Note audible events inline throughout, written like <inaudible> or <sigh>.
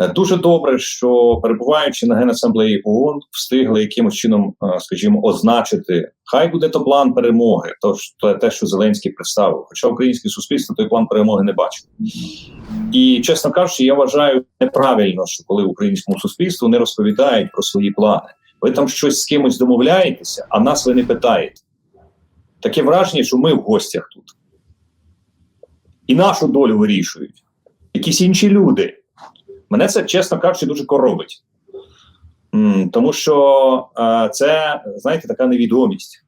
Е, Дуже добре, що перебуваючи на генасамблеї ООН, встигли якимось чином, е, скажімо, означити, хай буде то план перемоги, то те, що Зеленський представив. Хоча українське суспільство той план перемоги не бачить. І чесно кажучи, я вважаю неправильно, що коли українському суспільству не розповідають про свої плани. Ви там щось з кимось домовляєтеся, а нас ви не питаєте. Таке враження, що ми в гостях тут. І нашу долю вирішують. Якісь інші люди. Мене це, чесно кажучи, дуже коробить. Тому що е, це, знаєте, така невідомість.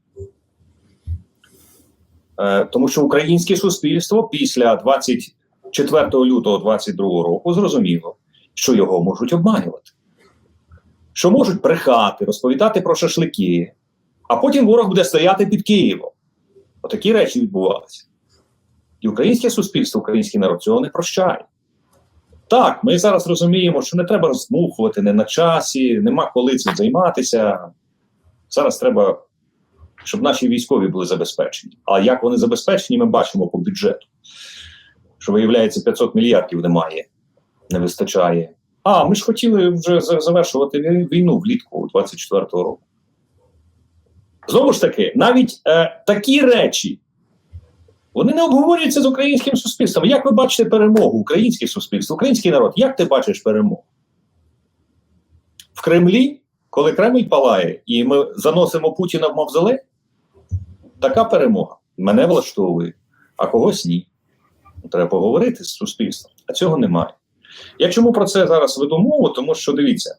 Е, Тому що українське суспільство після 24 лютого 2022 року зрозуміло, що його можуть обманювати, що можуть брехати, розповідати про шашлики, а потім ворог буде стояти під Києвом. Отакі речі відбувалися. І українське суспільство, український народ цього не прощає. Так, ми зараз розуміємо, що не треба роздмухувати, не на часі, нема коли цим займатися. Зараз треба, щоб наші військові були забезпечені. А як вони забезпечені, ми бачимо по бюджету. Що виявляється, 500 мільярдів немає, не вистачає. А, ми ж хотіли вже завершувати війну влітку 24-го року. Знову ж таки, навіть е, такі речі вони не обговорюються з українським суспільством. Як ви бачите перемогу українське суспільство, український народ? Як ти бачиш перемогу? В Кремлі, коли Кремль палає, і ми заносимо Путіна в мавзолей, така перемога мене влаштовує, а когось ні. Треба поговорити з суспільством, а цього немає. Я чому про це зараз веду мову? Тому що дивіться,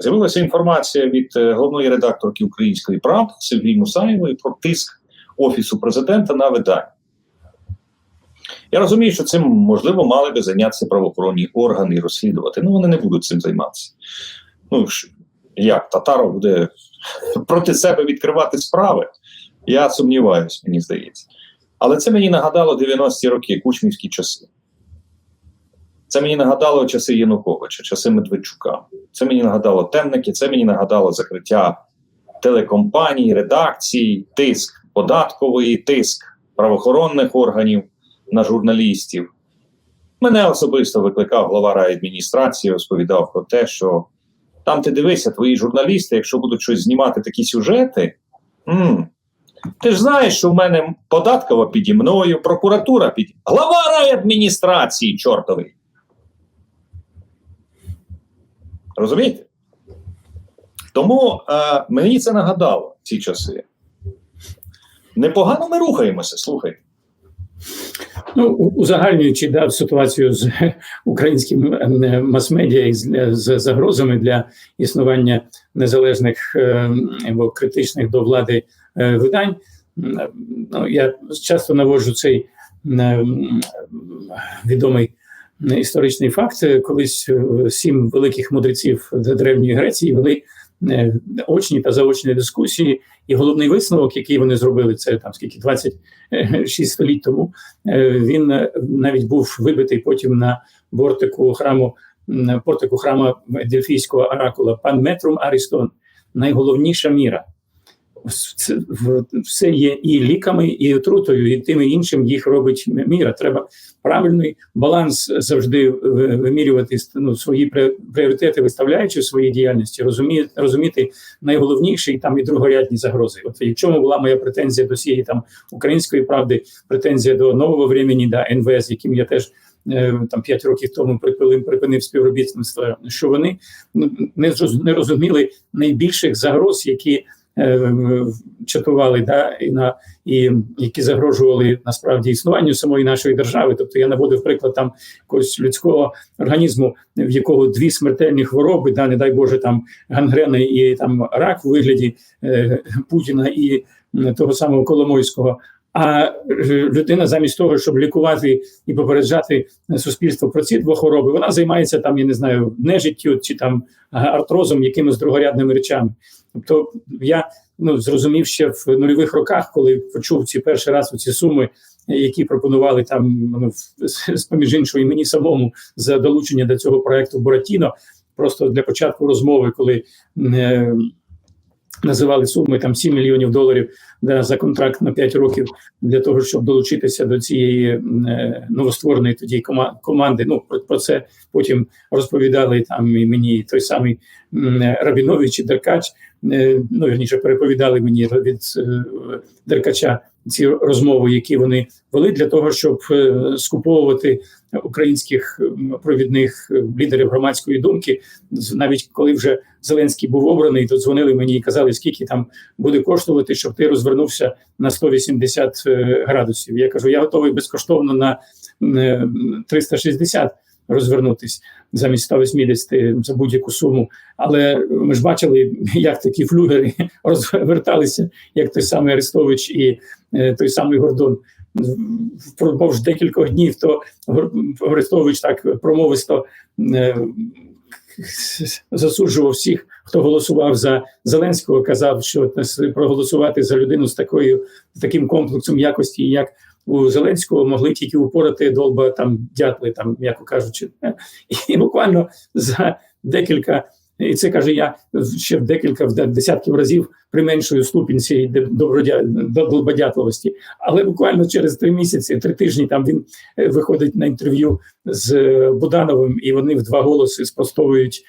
з'явилася інформація від е, головної редакторки Української правди Сергії Мусаєвої про тиск Офісу президента на видання. Я розумію, що цим можливо мали би зайнятися правоохоронні органи і розслідувати. Ну вони не будуть цим займатися. Ну як Татаров буде <laughs> проти себе відкривати справи? Я сумніваюся, мені здається. Але це мені нагадало 90-ті роки, кучмівські часи. Це мені нагадало часи Януковича, часи Медведчука. Це мені нагадало темники, це мені нагадало закриття телекомпаній, редакцій, тиск податковий, тиск правоохоронних органів на журналістів. Мене особисто викликав глава райадміністрації, розповідав про те, що там ти дивися, твої журналісти, якщо будуть щось знімати такі сюжети, м, ти ж знаєш, що в мене податкова піді мною, прокуратура піді. Глава райадміністрації чортовий. Розумієте? Тому е, мені це нагадало ці часи. Непогано ми рухаємося, слухайте. Ну, узагальнюючи да, ситуацію з <laughs> українським е, мас-медіа і з, з загрозами для існування незалежних е, або критичних до влади е, видань, ну, я часто наводжу цей е, відомий історичний факт. Колись е, сім великих мудреців Древньої Греції вели е, очні та заочні дискусії, і головний висновок, який вони зробили, це там скільки 26 століть тому. Е, Він е, навіть був вибитий потім на бортику храму на портику храму Дельфійського оракула пан Метрум Арістон. Найголовніша міра. Все є і ліками, і отрутою, і тим і іншим їх робить міра. Треба правильний баланс завжди вимірювати ну, свої прі- пріоритети, виставляючи в своїй діяльності, розуміти, розуміти найголовніші і там і другорядні загрози. От в чому була моя претензія до цієї там української правди, претензія до нового времени, да, НВС, яким я теж е, там 5 років тому припинив, припинив співробітництво, що вони ну, не, розуміли найбільших загроз, які чатували да, і, на, і які загрожували насправді існуванню самої нашої держави. Тобто я наводив приклад там якогось людського організму, в якого дві смертельні хвороби, да, не дай Боже, там гангрена і там рак у вигляді е, Путіна і того самого Коломойського. А людина замість того, щоб лікувати і попереджати суспільство про ці дві хвороби, вона займається там, я не знаю, нежиттю чи там артрозом, якимись другорядними речами. Тобто я ну зрозумів ще в нульових роках, коли почув ці перший раз ці суми, які пропонували там ну, з поміж іншого і мені самому за долучення до цього проекту Буратіно. Просто для початку розмови, коли е, називали суми там 7 мільйонів доларів да, за контракт на 5 років для того, щоб долучитися до цієї е, новоствореної тоді кома- команди. Ну про, про це потім розповідали там і мені той самий е, Рабінович і Деркач. Е, ну вірніше переповідали мені від е, Деркача ці розмови, які вони вели для того, щоб е, скуповувати українських провідних лідерів громадської думки. Навіть коли вже Зеленський був обраний, то дзвонили мені і казали, скільки там буде коштувати, щоб ти розвернувся на 180 е, градусів. Я кажу, я готовий безкоштовно на е, 360 розвернутись замість 180 за будь-яку суму. Але ми ж бачили, як такі флюгери <laughs> розверталися, як той самий Арестович і е, той самий Гордон. Впродовж декількох днів то Арестович так промовисто е, засуджував всіх, хто голосував за Зеленського, казав, що проголосувати за людину з такою таким комплексом якості, як у Зеленського, могли тільки упорати долба там дятли, там м'яко кажучи, <laughs> і буквально за декілька. І це каже я ще в декілька десятків разів применшую ступінь цієї де- добродя до- долбодятливості. Але буквально через три місяці, три тижні там він е, виходить на інтерв'ю з е, Будановим, і вони в два голоси спростовують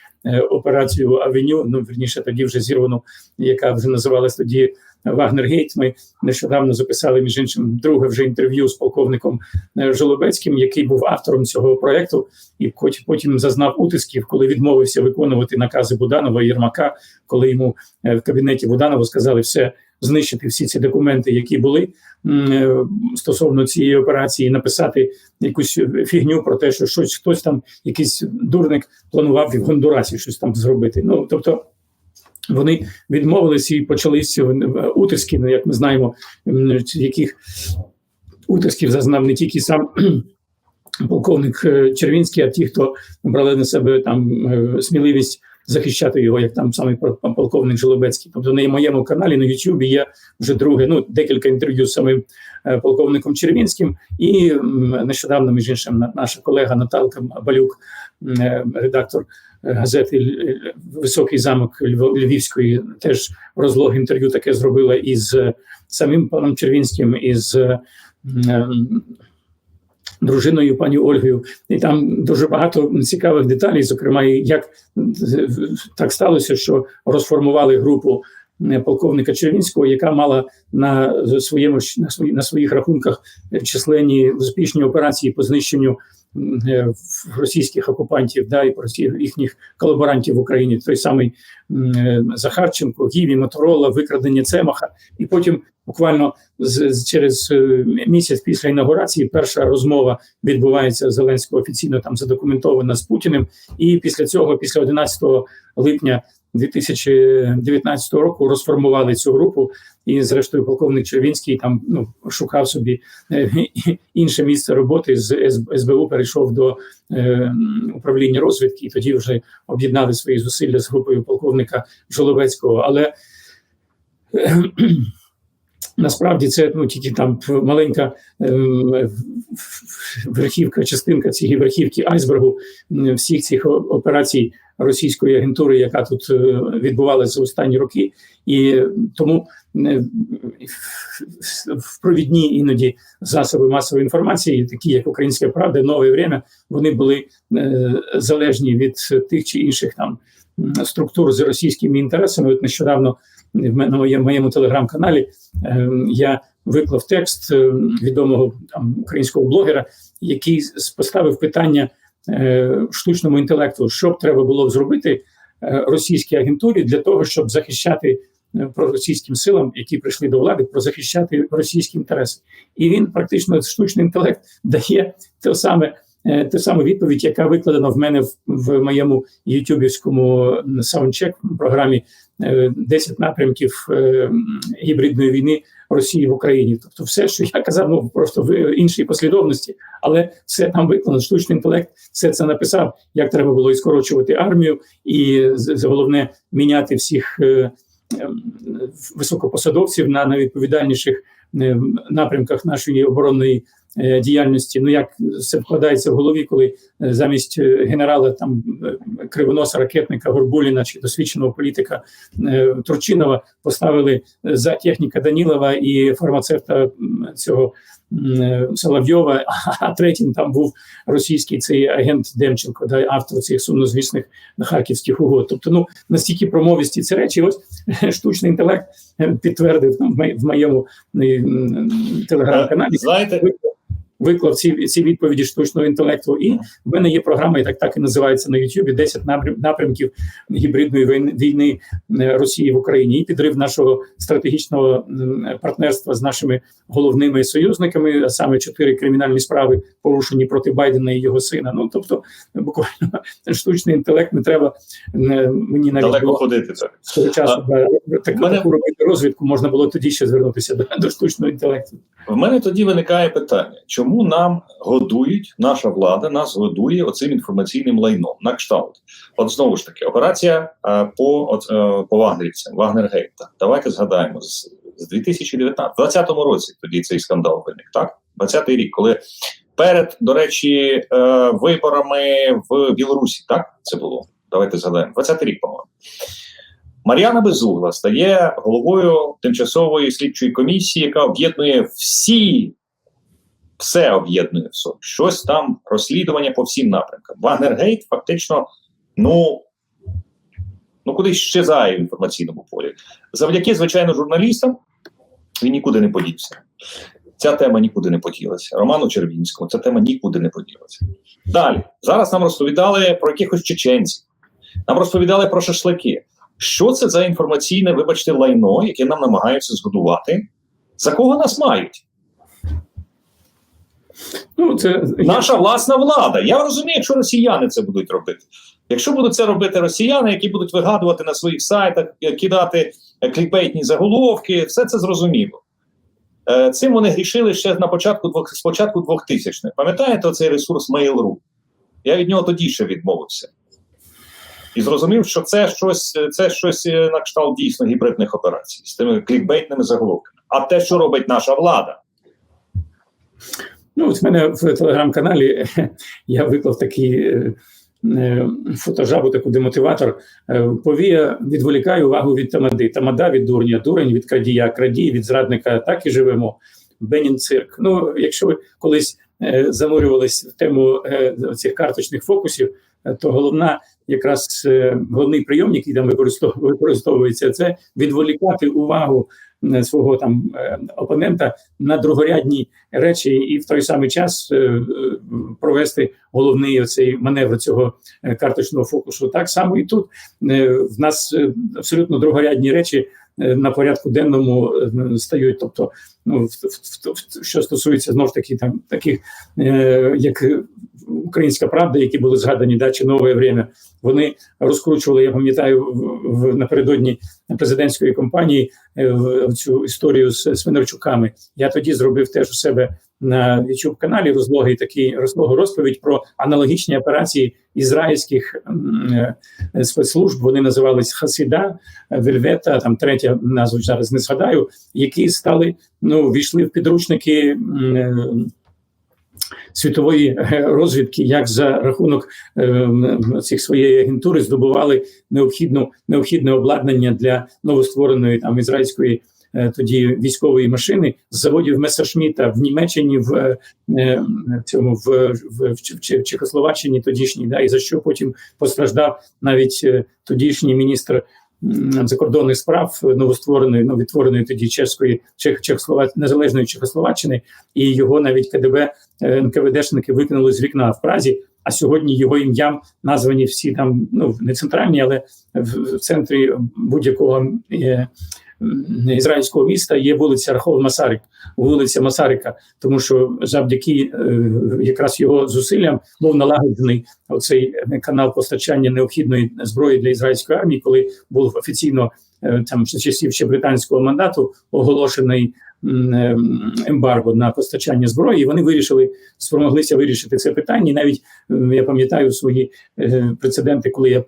операцію Авеню. Ну верніше тоді вже зірвану, яка вже називалась тоді Вагнергейт. Ми нещодавно записали між іншим друге вже інтерв'ю з полковником е, Жолобецьким, який був автором цього проекту, і хоч потім зазнав утисків, коли відмовився виконувати накази Буданова і Єрмака, коли йому е, в кабінеті Буданова сказали все. Знищити всі ці документи, які були е, стосовно цієї операції, написати якусь фігню про те, що щось хтось там, якийсь дурник планував в Гондурасі щось там зробити. Ну тобто вони відмовилися і почалися утиски, ну як ми знаємо, яких утисків зазнав не тільки сам <clears throat> полковник е, Червінський, а ті, хто брали на себе там е, сміливість захищати його, як там саме пол- полковник Жолобецький. Тобто на моєму каналі на Ютубі є вже друге, ну декілька інтерв'ю з самим е, полковником Червінським, і нещодавно, між іншим, наша колега Наталка Балюк, е, редактор е, газети Високий замок Львівської, теж розлог інтерв'ю таке зробила із самим паном Червінським, із дружиною пані Ольгою, і там дуже багато цікавих деталей, зокрема, як так сталося, що розформували групу полковника Червінського, яка мала на своєму на свої на своїх рахунках численні успішні операції по знищенню е, російських окупантів, да і по росі- їхніх колаборантів в Україні. Той самий е, Захарченко, Гіві, Моторола, викрадення Цемаха, і потім буквально з, через е, місяць після інаугурації перша розмова відбувається Зеленського офіційно там задокументована з Путіним. І після цього, після 11 липня 2019 року, розформували цю групу. І, зрештою, полковник Червінський там ну шукав собі е, інше місце роботи з СБУ. Перейшов до е, управління розвідки, і тоді вже об'єднали свої зусилля з групою полковника Жоловецького. Але Насправді це ну тільки там маленька ем, верхівка, частинка цієї верхівки айсбергу всіх цих операцій російської агентури, яка тут е, відбувалася за останні роки, і тому е, в провідні іноді засоби масової інформації, такі як Українська Правда, нове время, вони були е, залежні від тих чи інших там структур з російськими інтересами. От нещодавно на моєму, телеграм-каналі е, я виклав текст е, відомого там українського блогера, який поставив питання е, штучному інтелекту, що б треба було зробити е, російській агентурі для того, щоб захищати проросійським силам, які прийшли до влади, про захищати російські інтереси. І він практично штучний інтелект <laughs> дає те саме. Е, Ту саму відповідь, яка викладена в мене в, в моєму ютубівському саундчек програмі е, 10 напрямків е, гібридної війни Росії в Україні. Тобто, все, що я казав, ну просто в іншій послідовності, але все там виконано. Штучний інтелект все це написав, як треба було і скорочувати армію, і головне міняти всіх е, ем, високопосадовців на найвідповідальніших е, напрямках нашої оборонної е, діяльності. Ну як це вкладається в голові, коли е, замість е, генерала там е, кривоноса ракетника Горбуліна чи досвідченого політика е, Турчинова поставили е, за техніка Данілова і фармацевта цього е, Соловйова, <laughs> а третім там був російський цей агент Демченко, да, автор цих сумнозвісних харківських угод. Тобто, ну настільки промовісті ці речі, ось <laughs> штучний інтелект підтвердив там, в моєму е, телеграм-каналі. Знаєте, Виклав ці, ці відповіді штучного інтелекту, і в мене є програма, і так так і називається на Ютубі 10 напрям, напрямків гібридної війни, е, Росії в Україні і підрив нашого стратегічного партнерства з нашими головними союзниками, а саме чотири кримінальні справи порушені проти Байдена і його сина. Ну тобто, буквально <laughs> штучний інтелект не треба е, мені навіть далеко було ходити це. свого часу да, таку, мене- таку робити розвідку. Можна було тоді ще звернутися до, до штучного інтелекту. В мене тоді виникає питання: чому нам годують, наша влада нас годує оцим інформаційним лайном на кшталт? От знову ж таки, операція е, по, от, е, по Вагнерівцям, Вагнергейта. Давайте згадаємо з, з 2019 20 році тоді цей скандал виник, так? 20-й рік, коли перед, до речі, е, виборами в Білорусі, так це було. Давайте згадаємо. 20-й рік, по-моєму. Мар'яна Безугла стає головою тимчасової слідчої комісії, яка об'єднує всі, все об'єднує в собі. Щось там розслідування по всім напрямкам. Вагнергейт фактично, ну, ну кудись щезає в інформаційному полі. Завдяки, звичайно, журналістам він нікуди не подівся. Ця тема нікуди не поділася. Роману Червінському ця тема нікуди не поділася. Далі зараз нам розповідали про якихось чеченців, нам розповідали про шашлики. Що це за інформаційне, вибачте, лайно, яке нам намагаються згодувати? За кого нас мають? Ну це Наша власна влада. Я розумію, якщо росіяни це будуть робити. Якщо будуть це робити росіяни, які будуть вигадувати на своїх сайтах, е, кидати е, клікбейтні заголовки, все це зрозуміло. Е, Цим вони грішили ще на початку двох з початку 2000-х. Пам'ятаєте цей ресурс Mail.ru? Я від нього тоді ще відмовився. І зрозумів, що це щось, це щось на кшталт дійсно гібридних операцій з тими клікбейтними заголовками. А те, що робить наша влада, Ну, от в мене в телеграм-каналі <laughs> я виклав такий е, е, фотожабу, таку демотиватор. Е, Повія відволікає увагу від тамади. Тамада від дурня, дурень від крадія, крадій від зрадника. Так і живемо. Бенін цирк. Ну, якщо ви колись занурювались в тему цих карточних фокусів, то головна якраз е, головний прийом, який там використов- використовується, це відволікати увагу свого там е, опонента на другорядні речі, і в той самий час е, провести головний оцей маневр цього карточного фокусу. Так само і тут в нас абсолютно другорядні речі на порядку денному е, стають. Тобто, ну в, в, в, в- що стосується знов ж таки там таких, е, як е, Українська правда, які були згадані да, чи нове время, вони розкручували, я пам'ятаю, в, в напередодні президентської кампанії е, в- цю історію з Свинарчуками. Я тоді зробив теж у себе на youtube каналі розлогий такий розлогу розповідь про аналогічні операції ізраїльських е, спецслужб. Вони називались Хасіда, Вельвета, там третя назву зараз не згадаю, які стали ну війшли в підручники. е, Світової е, розвідки, як за рахунок е, цих своєї агентури здобували необхідну необхідне обладнання для новоствореної там ізраїльської тоді військової машини з заводів Месершміта в Німеччині, в е, е, цьому в, в, в, Чехословаччині тодішній, да, і за що потім постраждав навіть е, тодішній міністр закордонних справ новоствореної, новітвореної тоді чеської Чех, Чехослова... незалежної Чехословаччини, і його навіть КДБ е, НКВДшники викинули з вікна в Празі. А сьогодні його ім'ям названі всі там, ну не центральні, але в, в центрі будь-якого е, ізраїльського міста є вулиця Рахов Масарик, вулиця Масарика, тому що завдяки е, якраз його зусиллям був налагоджений оцей канал постачання необхідної зброї для ізраїльської армії, коли був офіційно е, там з часів ще британського мандату оголошений ембарго на постачання зброї. І вони вирішили спромоглися вирішити це питання. І навіть я пам'ятаю свої е, прецеденти, коли я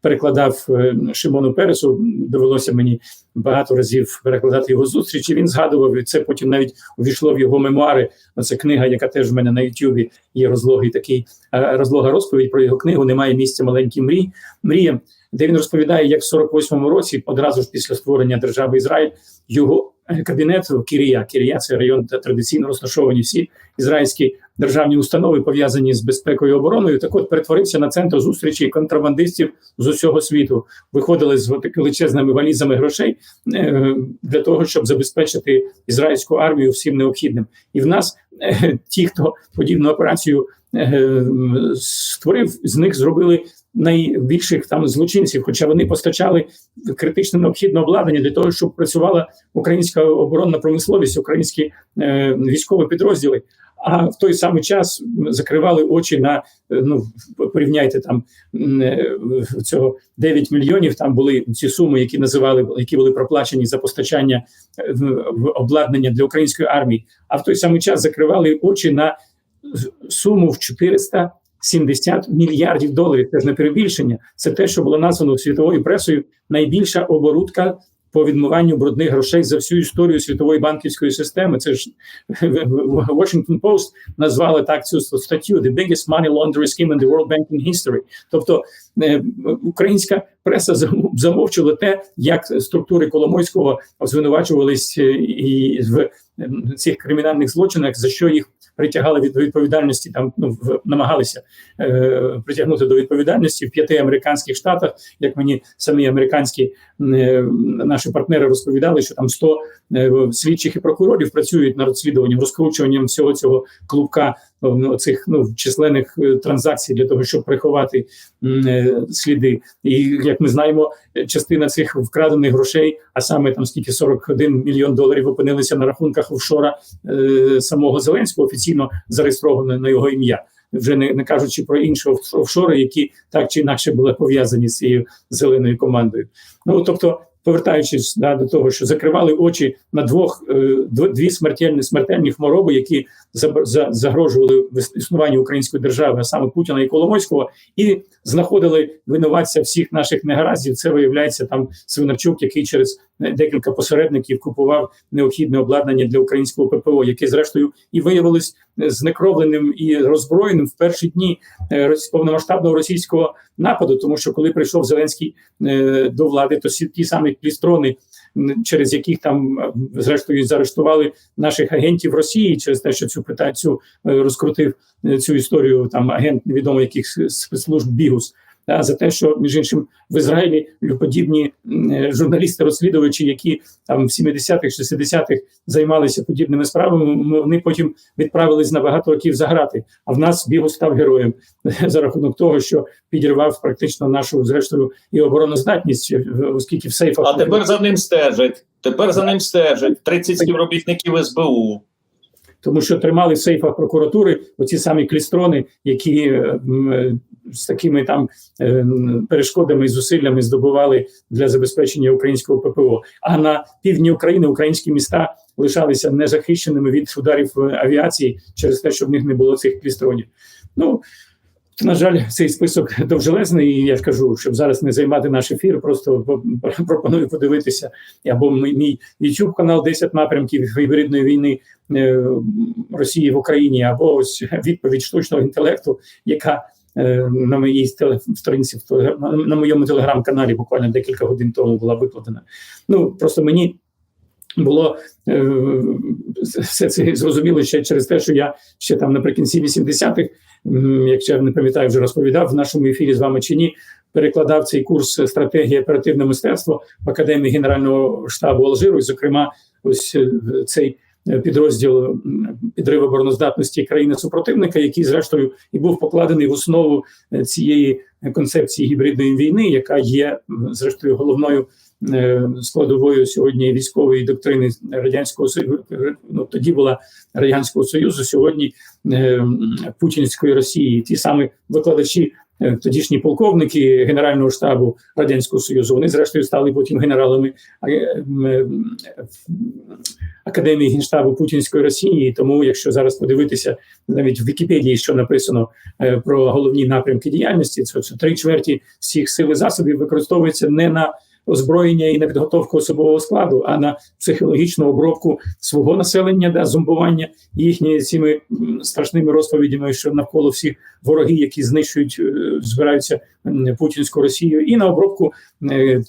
перекладав е, Шимону Пересу, довелося мені багато разів перекладати його зустрічі. Він згадував і це. Потім навіть увійшло в його мемуари. Це книга, яка теж в мене на Ютубі є розлогий такий е, розлога розповідь про його книгу. Немає місця маленькій мрій мріям, де він розповідає, як в 48-му році, одразу ж після створення держави Ізраїль, його е, кабінет Кірія. Кірія це район, де традиційно розташовані всі ізраїльські державні установи, пов'язані з безпекою і обороною. Так от перетворився на центр зустрічі контрабандистів з усього світу. Виходили з величезними валізами грошей е, для того, щоб забезпечити ізраїльську армію всім необхідним. І в нас е, ті, хто подібну операцію створив, з них зробили найбільших там злочинців, хоча вони постачали критично необхідне обладнання для того, щоб працювала українська оборонна промисловість, українські е, військові підрозділи. А в той самий час закривали очі на ну порівняйте там е, цього 9 мільйонів. Там були ці суми, які називали які були проплачені за постачання е, обладнання для української армії. А в той самий час закривали очі на суму в 470 мільярдів доларів. Це ж не перебільшення. Це те, що було названо світовою пресою найбільша оборудка по відмиванню брудних грошей за всю історію світової банківської системи. Це ж <laughs> Washington Post назвали так цю статтю «The biggest money laundering scheme in the world banking history». Тобто е, українська преса зам- замовчувала те, як структури Коломойського звинувачувались е, і в цих кримінальних злочинах, за що їх притягали від відповідальності, там ну в намагалися е, притягнути до відповідальності в п'яти американських штатах. Як мені самі американські е, наші партнери розповідали, що там 100 е, слідчих і прокурорів працюють над розслідуванням, розкручуванням всього цього клубка цих ну численних е, транзакцій для того, щоб приховати е, сліди. І як ми знаємо, частина цих вкрадених грошей, а саме там скільки 41 мільйон доларів опинилися на рахунках офшора е, самого Зеленського, офіційно зареєстровано на його ім'я. Вже не, не кажучи про інші оф- офшори, які так чи інакше були пов'язані з цією зеленою командою. Ну тобто, повертаючись да, до того, що закривали очі на двох дві смертельні смертельні хвороби, які загрожували існуванню української держави, а саме Путіна і Коломойського, і знаходили винуватця всіх наших негараздів. Це виявляється там Свинарчук, який через е, декілька посередників купував необхідне обладнання для українського ППО, яке зрештою і виявилось е, знекровленим і роззброєним в перші дні е, повномасштабного російського нападу. Тому що коли прийшов Зеленський до влади, то ті самі клістрони, м, через яких там е, зрештою заарештували наших агентів Росії через те, що цю питацю розкрутив е, цю історію там агент невідомо яких спецслужб Бігус. Да, за те, що між іншим в Ізраїлі подібні журналісти-розслідувачі, які там в 70-х, 60-х займалися подібними справами, вони потім відправились на багато років за грати. А в нас Бігус став героєм <laughs> за рахунок того, що підірвав практично нашу зрештою і обороноздатність, е, оскільки в сейфах А тепер за ним стежать. Тепер за ним стежать 30 співробітників СБУ. Тому що тримали в сейфах прокуратури оці самі клістрони, які е, е, з такими там е, перешкодами і зусиллями здобували для забезпечення українського ППО. А на півдні України українські міста лишалися незахищеними від ударів авіації через те, що в них не було цих клістронів. Ну на жаль, цей список довжелезний. І я ж кажу, щоб зараз не займати наш ефір, просто по- пропоную подивитися або мій- youtube канал 10 напрямків гібридної війни е, Росії в Україні, або ось відповідь штучного інтелекту, яка е, на моїй сторінці на моєму телеграм-каналі буквально декілька годин тому була викладена. Ну просто мені було е, все це зрозуміло ще через те, що я ще там наприкінці 80-х, м, якщо я не пам'ятаю, вже розповідав в нашому ефірі з вами чи ні, перекладав цей курс стратегія оперативне мистецтво в академії Генерального штабу Алжиру. І, зокрема, ось е, цей е, підрозділ м, підрив обороноздатності країни супротивника, який зрештою і був покладений в основу цієї концепції гібридної війни, яка є зрештою головною складовою сьогодні військової доктрини радянського союзу. Ну тоді була радянського союзу, сьогодні е, путінської Росії. Ті самі викладачі е, тодішні полковники Генерального штабу Радянського Союзу. Вони, зрештою, стали потім генералами е, е, Академії Генштабу Путінської Росії. Тому, якщо зараз подивитися навіть в Вікіпедії, що написано е, про головні напрямки діяльності, це, це три чверті всіх сил і засобів використовується не на озброєння і на підготовку особового складу, а на психологічну обробку свого населення, да, зомбування їхніми цими страшними розповідями, що навколо всіх вороги, які знищують, е, збираються путінську Росію, і на обробку е,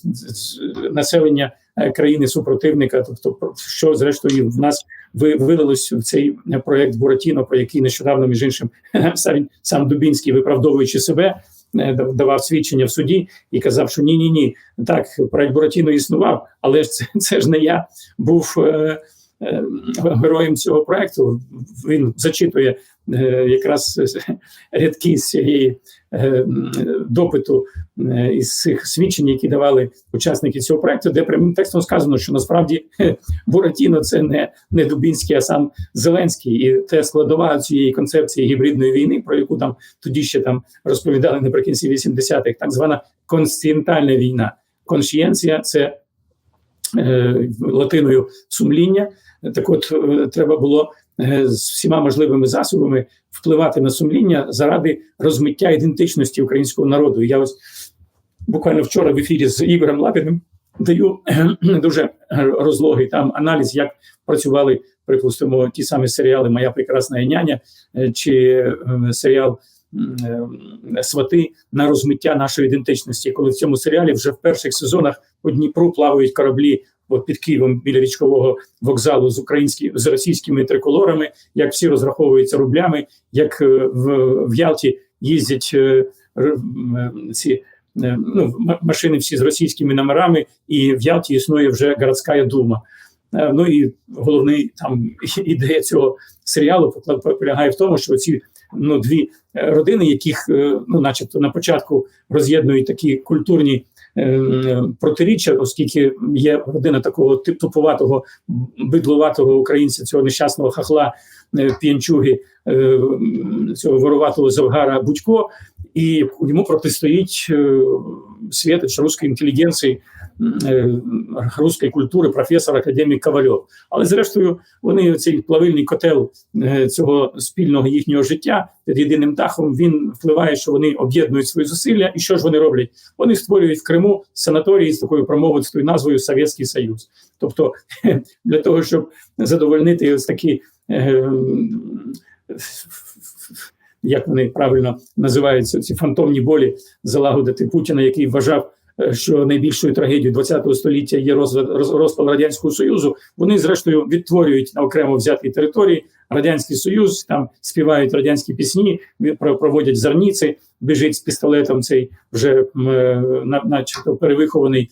населення е, країни супротивника, тобто що зрештою в нас ви- вилилось в цей проект Буратіно, про який нещодавно між іншим <laughs> сам Дубінський, виправдовуючи себе. Е, дав- Давав свідчення в суді і казав, що ні, ні, ні, так проект Буратіно існував, але ж це, це ж не я був е, героєм цього проекту. Він зачитує е, якраз <laughs> рядки з цієї е, допиту е, із цих свідчень, які давали учасники цього проекту, де прямим текстом сказано, що насправді Буратіно це не, не Дубінський, а сам Зеленський, і те складова цієї концепції гібридної війни, про яку там тоді ще там розповідали наприкінці 80-х, так звана конституціональна війна. Коншієнція це е, латиною сумління. Так, от е, треба було е, з всіма можливими засобами впливати на сумління заради розмиття ідентичності українського народу. Я ось буквально вчора в ефірі з Ігорем Лапіним даю дуже розлогий там аналіз, як працювали, припустимо, ті самі серіали Моя прекрасна няня е, чи е, серіал е, Свати на розмиття нашої ідентичності. Коли в цьому серіалі вже в перших сезонах по Дніпру плавають кораблі. Під Києвом біля річкового вокзалу з українські з російськими триколорами, як всі розраховуються рублями, як е, в, в Ялті їздять е, ці е, ну, машини всі з російськими номерами, і в Ялті існує вже городська дума. Ну і головний там <laughs> ідея цього серіалу полягає в тому, що ці ну дві родини, яких ну, начебто, на початку роз'єднують такі культурні протиріччя, оскільки є родина такого типуватого бидлуватого українця, цього нещасного хахла е, п'янчуги, е, цього вороватого завгара Будько, і йому протистоїть е, світоч русської інтелігенції, м, е, русської культури, професор академік Ковальов. Але зрештою, вони цей плавильний котел е, цього спільного їхнього життя під єдиним дахом він впливає, що вони об'єднують свої зусилля. І що ж вони роблять? Вони створюють в Криму санаторії з такою промовистою назвою Совєтський Союз. Тобто <laughs> для того, щоб задовольнити ось такі. Як вони правильно називаються ці фантомні болі залагодити Путіна, який вважав, е, що найбільшою трагедією ХХ століття є розпад, роз- радянського союзу. Вони зрештою відтворюють на окремо взятій території радянський союз, там співають радянські пісні, проводять зарніці, біжить з пістолетом цей вже е, начебто перевихований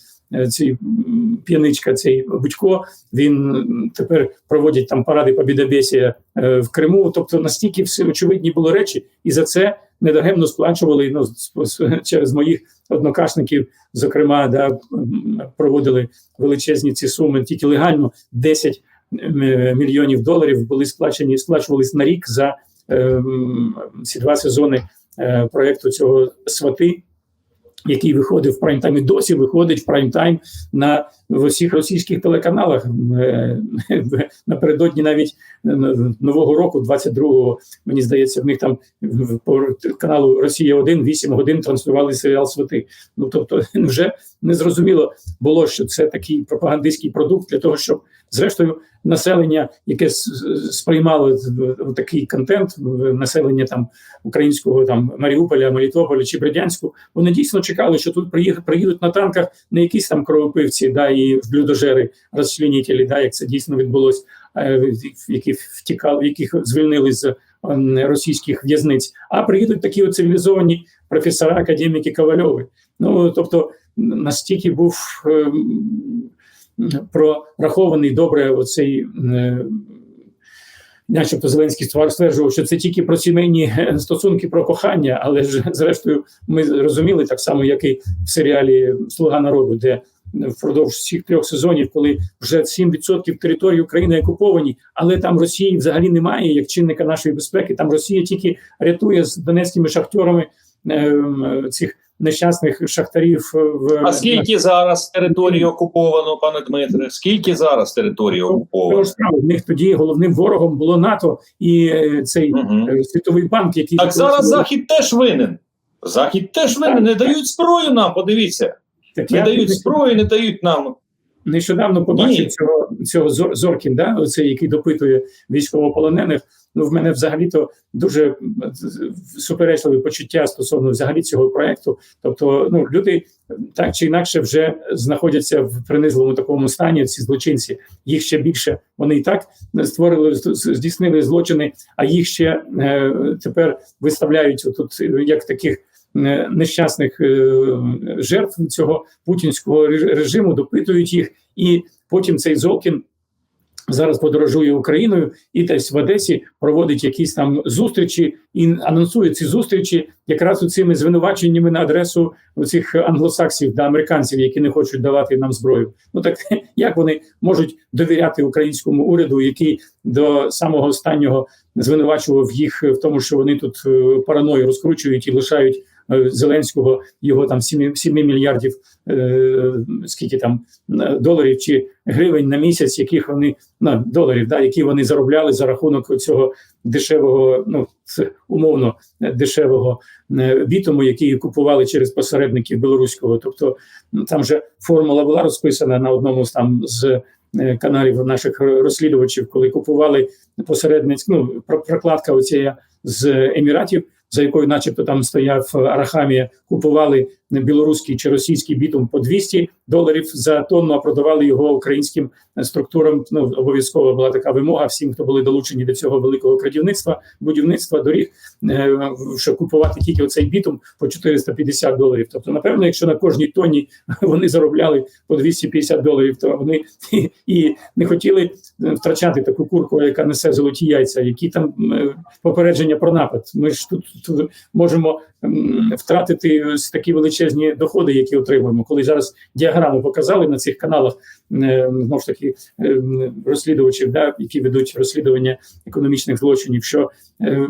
цей п'яничка, цей Будько. Він тепер проводять там паради побідобєсія е, в Криму. Тобто настільки всі очевидні були речі, і за це недаремно сплачували ну, через моїх однокашників, зокрема, да, проводили величезні ці суми тільки легально 10 мільйонів доларів були сплачені, сплачувались на рік за ем, ці два сезони е, проекту цього свати. Який виходив в прайм-тайм і досі виходить в прайм-тайм на в усіх російських телеканалах Е, напередодні навіть е, нового року, 22-го, мені здається, в них там по каналу Росія 1 8 годин транслювали серіал Свати. Ну тобто, <laughs> вже не зрозуміло було, що це такий пропагандистський продукт для того, щоб зрештою населення, яке сприймало такий контент, населення там українського там Маріуполя, Мелітополя чи Бердянську, вони дійсно чекали, що тут приїдуть на танках не якісь там кровопивці, да і блюдожери, розчленітелі, да, як це дійсно відбулось, е, які втікали, яких звільнили з російських в'язниць, а приїдуть такі цивілізовані професора, академіки Ковальови. Ну тобто настільки був ем, прорахований добре оцей. е, Начебто Зеленський стверджував, що це тільки про сімейні е, стосунки, про кохання, але ж <laughs> зрештою ми розуміли так само, як і в серіалі Слуга народу, де впродовж всіх трьох сезонів, коли вже 7% території України окуповані, але там Росії взагалі немає як чинника нашої безпеки. Там Росія тільки рятує з донецькими шахтьорами ем, цих нещасних шахтарів в А скільки зараз території окуповано, пане Дмитре? Скільки зараз території Того окуповано? в них тоді головним ворогом було НАТО і е, цей е, світовий банк, який Так зараз Захід теж винен. Захід теж винен. Не дають зброю нам, подивіться. Так Не дають зброю, не дають нам. нещодавно побачив Ні. цього цього Зор- Зоркін, да, оцей, який допитує військовополонених. Ну, в мене взагалі-то дуже м, суперечливі почуття стосовно взагалі цього проекту. Тобто, ну люди так чи інакше вже знаходяться в принизливому такому стані. Ці злочинці їх ще більше. Вони і так створили здійснили злочини, а їх ще е, тепер виставляють тут як таких. е, Нещасних е, жертв цього путінського режиму допитують їх, і потім цей Золкін зараз подорожує Україною і десь в Одесі проводить якісь там зустрічі і анонсує ці зустрічі якраз у цими звинуваченнями на адресу цих англосаксів та американців, які не хочуть давати нам зброю. Ну так <laughs> як вони можуть довіряти українському уряду, який до самого останнього звинувачував їх в тому, що вони тут е, параною розкручують і лишають Зеленського його там 7, 7 мільярдів е, скільки там е, доларів чи гривень на місяць, яких вони на доларів, да, які вони заробляли за рахунок цього дешевого, ну умовно е, дешевого е, бітуму, який купували через посередників білоруського. Тобто ну, там же формула була розписана на одному з там з е, каналів наших розслідувачів, коли купували посередницьку ну, про- прокладка оцієї з Еміратів, за якою, начебто, там стояв Арахамія, купували білоруський чи російський бітум по 200 доларів за тонну, а продавали його українським структурам. Ну обов'язково була така вимога всім, хто були долучені до цього великого крадівництва, будівництва доріг, е, що купувати тільки оцей бітум по 450 доларів. Тобто, напевно, якщо на кожній тонні <laughs> вони заробляли по 250 доларів, то вони <laughs> і, не хотіли е, втрачати таку курку, яка несе золоті яйця, які там е, попередження про напад. Ми ж тут, тут можемо втратити ось такі величезні доходи, які отримуємо. Коли зараз діаграму показали на цих каналах, е, знову ж таки е, розслідувачів, да, які ведуть розслідування економічних злочинів, що е,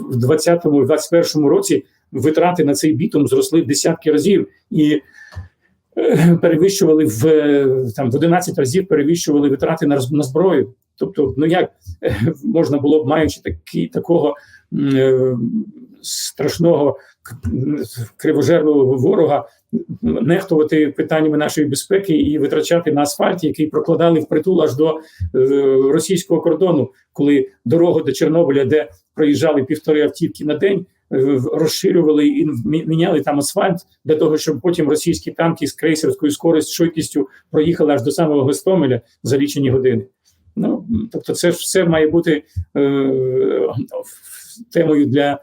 в 20-му, 21-му році витрати на цей бітум зросли в десятки разів і. е, Перевищували в е, там в 11 разів перевищували витрати на на зброю. Тобто, ну як можна було б маючи такі такого страшного кривожерного ворога нехтувати питаннями нашої безпеки і витрачати на асфальт, який прокладали впритул аж до е, російського кордону, коли дорогу до Чорнобиля, де проїжджали півтори автівки на день, е, розширювали і міняли там асфальт для того, щоб потім російські танки з крейсерською скоростю швидкістю проїхали аж до самого Гостомеля за лічені години. Ну тобто, це ж все має бути е, темою для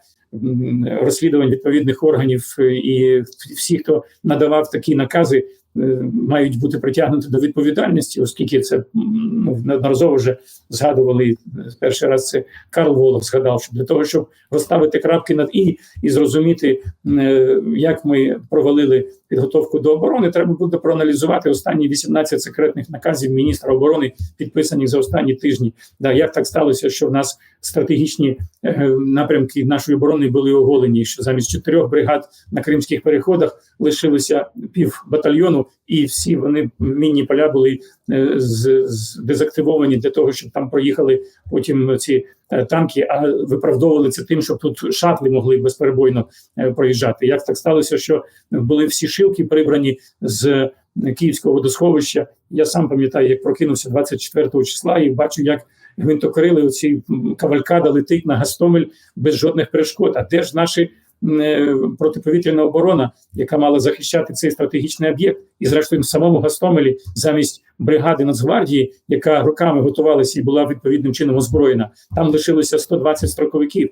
розслідувань відповідних органів, е, і всі, хто надавав такі накази, е, мають бути притягнуті до відповідальності, оскільки це ну, неодноразово вже згадували. Перший раз це Карл Волов згадав, що для того, щоб розставити крапки над і і зрозуміти, е, як ми провалили підготовку до оборони, треба буде проаналізувати останні 18 секретних наказів міністра оборони, підписані за останні тижні. Да, як так сталося, що в нас стратегічні е, напрямки нашої оборони були оголені, що замість чотирьох бригад на кримських переходах лишилося пів батальйону, і всі вони мінні поля були е, з, з дезактивовані для того, щоб там проїхали потім ці танки, а виправдовували це тим, щоб тут шатли могли безперебойно е, проїжджати. Як так сталося, що були всі шилки прибрані з Київського водосховища? Я сам пам'ятаю, як прокинувся 24 числа, і бачу, як гвинтокрили оці кавалькада летить на Гастомель без жодних перешкод. А де ж наші е, протиповітряна оборона, яка мала захищати цей стратегічний об'єкт, і зрештою в самому Гастомелі замість бригади Нацгвардії, яка роками готувалася і була відповідним чином озброєна, там лишилося 120 строковиків.